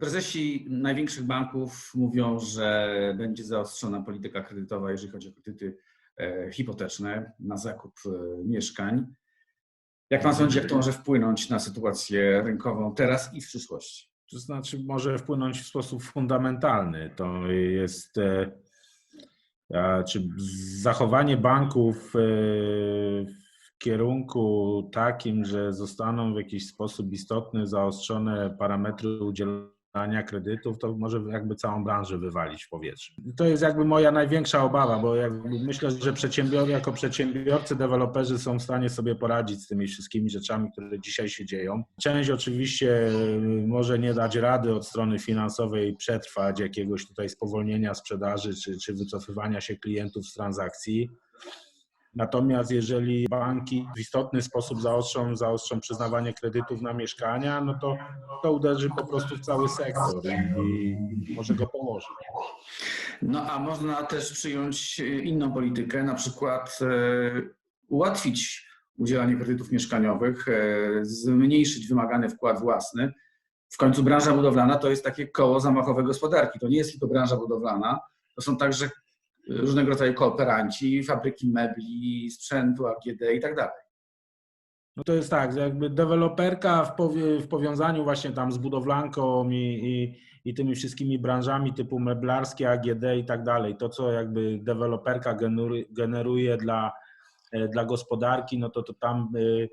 Prezesi największych banków mówią, że będzie zaostrzona polityka kredytowa, jeżeli chodzi o kredyty e, hipoteczne na zakup e, mieszkań. Jak pan sądzi, jak to może wpłynąć na sytuację rynkową teraz i w przyszłości? To znaczy może wpłynąć w sposób fundamentalny. To jest e, czy zachowanie banków w kierunku takim, że zostaną w jakiś sposób istotny zaostrzone parametry kredytów, to może jakby całą branżę wywalić w powietrze. To jest jakby moja największa obawa, bo myślę, że przedsiębiorcy, jako przedsiębiorcy, deweloperzy są w stanie sobie poradzić z tymi wszystkimi rzeczami, które dzisiaj się dzieją. Część oczywiście może nie dać rady od strony finansowej przetrwać jakiegoś tutaj spowolnienia sprzedaży czy, czy wycofywania się klientów z transakcji. Natomiast jeżeli banki w istotny sposób zaostrzą, zaostrzą przyznawanie kredytów na mieszkania, no to to uderzy po prostu w cały sektor i, może go położyć. No a można też przyjąć inną politykę, na przykład e, ułatwić udzielanie kredytów mieszkaniowych, e, zmniejszyć wymagany wkład własny. W końcu branża budowlana to jest takie koło zamachowe gospodarki. To nie jest tylko branża budowlana, to są także różnego rodzaju kooperanci, fabryki mebli, sprzętu, AGD i tak dalej. No to jest tak, jakby deweloperka w, w powiązaniu właśnie tam z budowlanką i, i, i, tymi wszystkimi branżami typu meblarskie, AGD i tak dalej, to co jakby deweloperka generuje, dla, e, dla gospodarki, no to, to tam e,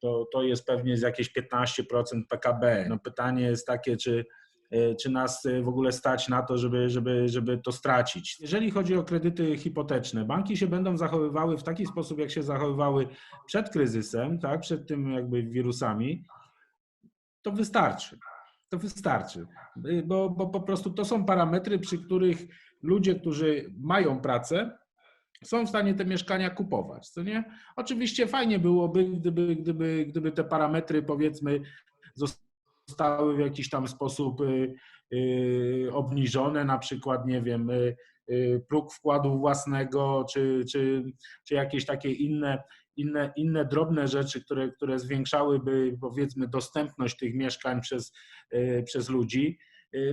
to, to jest pewnie z jakieś 15% PKB. No pytanie jest takie, czy czy nas e, w ogóle stać na to, żeby, żeby, żeby to stracić. Jeżeli chodzi o kredyty hipoteczne, banki się będą zachowywały w taki sposób, jak się zachowywały przed kryzysem, tak, przed tym jakby wirusami, to wystarczy. To wystarczy, e, bo, bo po prostu to są parametry, przy których ludzie, którzy mają pracę, są w stanie te mieszkania kupować, co nie? Oczywiście fajnie byłoby, gdyby, gdyby, gdyby te parametry powiedzmy zostały zostały w jakiś tam sposób y, y, obniżone, na przykład, nie wiem, y, próg wkładu własnego, czy, czy, czy jakieś takie inne, inne, inne drobne rzeczy, które, które zwiększałyby, powiedzmy, dostępność tych mieszkań przez, przez ludzi.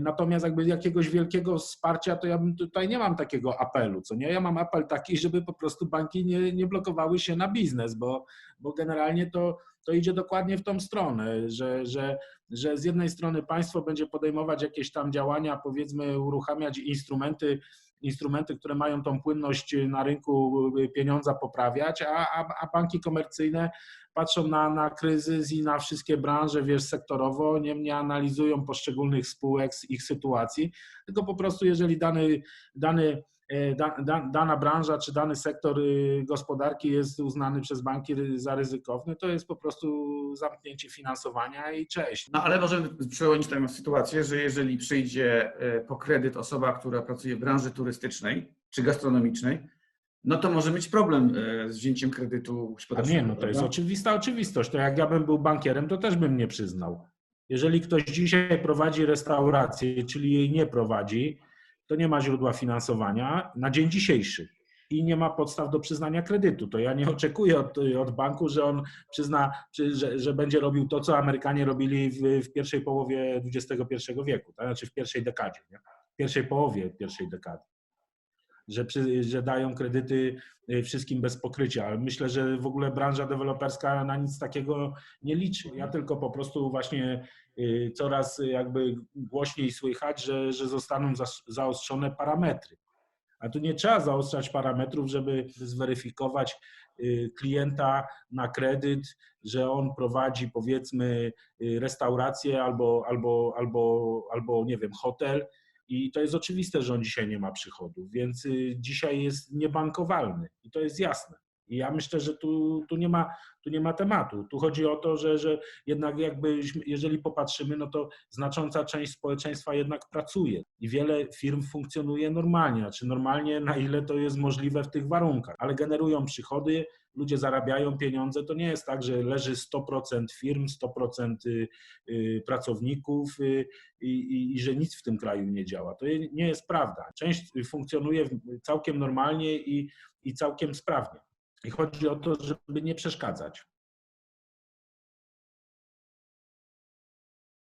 Natomiast jakby jakiegoś wielkiego wsparcia, to ja bym tutaj nie mam takiego apelu, co nie? Ja mam apel taki, żeby po prostu banki nie, nie blokowały się na biznes, bo, bo generalnie to, to idzie dokładnie w tą stronę, że, że, że z jednej strony państwo będzie podejmować jakieś tam działania, powiedzmy uruchamiać instrumenty, instrumenty, które mają tą płynność na rynku pieniądza poprawiać, a, a, a banki komercyjne patrzą na, na kryzys i na wszystkie branże, wiesz, sektorowo, nie, nie analizują poszczególnych spółek, ich sytuacji, tylko po prostu jeżeli dany, dany da, da, dana branża czy dany sektor y, gospodarki jest uznany przez banki za ryzykowny, to jest po prostu zamknięcie finansowania i cześć. No ale możemy przełożyć tę sytuację, że jeżeli przyjdzie e, po kredyt osoba, która pracuje w branży turystycznej czy gastronomicznej, no to może mieć problem e, z wzięciem kredytu hipotecznego. Nie, no to jest oczywista oczywistość. To jak ja bym był bankierem, to też bym nie przyznał. Jeżeli ktoś dzisiaj prowadzi restaurację, czyli jej nie prowadzi, to nie ma źródła finansowania na dzień dzisiejszy i nie ma podstaw do przyznania kredytu. To ja nie oczekuję od, od banku, że on przyzna, że, że będzie robił to, co Amerykanie robili w, w pierwszej połowie XXI wieku, tak? znaczy w pierwszej dekadzie, nie? w pierwszej połowie pierwszej dekady. Że, przy, że dają kredyty y, wszystkim bez pokrycia, ale myślę, że w ogóle branża deweloperska na nic takiego nie liczy. Ja tylko po prostu właśnie Y, coraz jakby głośniej słychać, że, że zostaną zaostrzone parametry. A tu nie trzeba zaostrzać parametrów, żeby zweryfikować y, klienta na kredyt, że on prowadzi powiedzmy restaurację albo, albo, albo, albo nie wiem, hotel. I to jest oczywiste, że on dzisiaj nie ma przychodów, więc dzisiaj jest niebankowalny i to jest jasne. I ja myślę, że tu, tu, nie ma, tu nie ma tematu. Tu chodzi o to, że, że jednak jakby, jeżeli popatrzymy, no to znacząca część społeczeństwa jednak pracuje i wiele firm funkcjonuje normalnie, znaczy normalnie na ile to jest możliwe w tych warunkach, ale generują przychody, ludzie zarabiają pieniądze. To nie jest tak, że leży 100% firm, 100% y, y, pracowników y, i, i, i że nic w tym kraju nie działa. To nie jest prawda. Część funkcjonuje całkiem normalnie i, i całkiem sprawnie. I chodzi o to, żeby nie przeszkadzać.